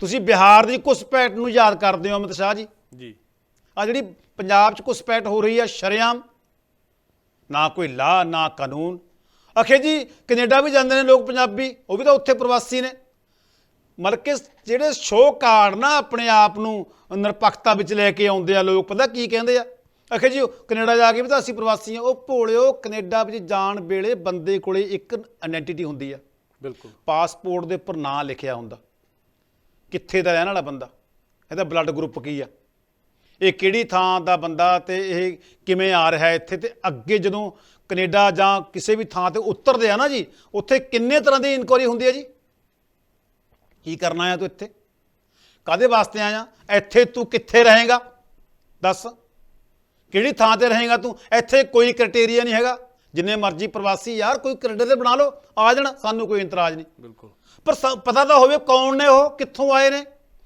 ਤੁਸੀਂ ਬਿਹਾਰ ਦੀ ਘੁਸਪੈਠ ਨੂੰ ਯਾਦ ਕਰਦੇ ਹੋ ਅਮਿਤ ਸ਼ਾਹ ਜੀ? ਜੀ। ਆ ਜਿਹੜੀ ਪੰਜਾਬ 'ਚ ਘੁਸਪੈਠ ਹੋ ਰਹੀ ਆ ਸ਼ਰੇਆਮ। ਨਾ ਕੋਈ ਲਾ ਨਾ ਕਾਨੂੰਨ। ਅਖੇ ਜੀ ਕੈਨੇਡਾ ਵੀ ਜਾਂਦੇ ਨੇ ਲੋਕ ਪੰਜਾਬੀ ਉਹ ਵੀ ਤਾਂ ਉੱਥੇ ਪ੍ਰਵਾਸੀ ਨੇ। ਮਤਲਬ ਕਿ ਜਿਹੜੇ ਸ਼ੋਅ ਕਾਰਡ ਨਾ ਆਪਣੇ ਆਪ ਨੂੰ ਨਿਰਪੱਖਤਾ ਵਿੱਚ ਲੈ ਕੇ ਆਉਂਦੇ ਆ ਲੋਕ ਪਤਾ ਕੀ ਕਹਿੰਦੇ ਆ? ਅਖੇ ਜੀ ਕੈਨੇਡਾ ਜਾ ਕੇ ਵੀ ਤਾਂ ਅਸੀਂ ਪ੍ਰਵਾਸੀ ਆ। ਉਹ ਭੋਲਿਓ ਕੈਨੇਡਾ ਵਿੱਚ ਜਾਣ ਵੇਲੇ ਬੰਦੇ ਕੋਲੇ ਇੱਕ ਆਇਡੈਂਟੀਟੀ ਹੁੰਦੀ ਆ। ਬਿਲਕੁਲ। ਪਾਸਪੋਰਟ ਦੇ ਉੱਪਰ ਨਾਂ ਲਿਖਿਆ ਹੁੰਦਾ। ਕਿੱਥੇ ਦਾ ਰਹਿਣ ਵਾਲਾ ਬੰਦਾ? ਇਹਦਾ ਬਲੱਡ ਗਰੁੱਪ ਕੀ ਆ? ਇਹ ਕਿਹੜੀ ਥਾਂ ਦਾ ਬੰਦਾ ਤੇ ਇਹ ਕਿਵੇਂ ਆ ਰਿਹਾ ਇੱਥੇ ਤੇ ਅੱਗੇ ਜਦੋਂ ਕੈਨੇਡਾ ਜਾਂ ਕਿਸੇ ਵੀ ਥਾਂ ਤੇ ਉਤਰਦੇ ਆ ਨਾ ਜੀ, ਉੱਥੇ ਕਿੰਨੇ ਤਰ੍ਹਾਂ ਦੀ ਇਨਕੁਆਰੀ ਹੁੰਦੀ ਹੈ ਜੀ? ਕੀ ਕਰਨਾ ਆਇਆ ਤੂੰ ਇੱਥੇ? ਕਾਦੇ ਵਾਸਤੇ ਆਇਆ? ਇੱਥੇ ਤੂੰ ਕਿੱਥੇ ਰਹੇਗਾ? ਦੱਸ। ਕਿਹੜੀ ਥਾਂ ਤੇ ਰਹੇਗਾ ਤੂੰ? ਇੱਥੇ ਕੋਈ ਕ੍ਰਾਈਟੇਰੀਆ ਨਹੀਂ ਹੈਗਾ। ਜਿੰਨੇ ਮਰਜ਼ੀ ਪ੍ਰਵਾਸੀ ਯਾਰ ਕੋਈ ਕ੍ਰਾਈਟੇਰੀਆ ਬਣਾ ਲਓ ਆ ਜਾਣ ਸਾਨੂੰ ਕੋਈ ਇਤਰਾਜ਼ ਨਹੀਂ। ਬਿਲਕੁਲ। ਪਰ ਸ- ਪਤਾ ਤਾਂ ਹੋਵੇ ਕੌਣ ਨੇ ਉਹ ਕਿੱਥੋਂ ਆਏ ਨੇ।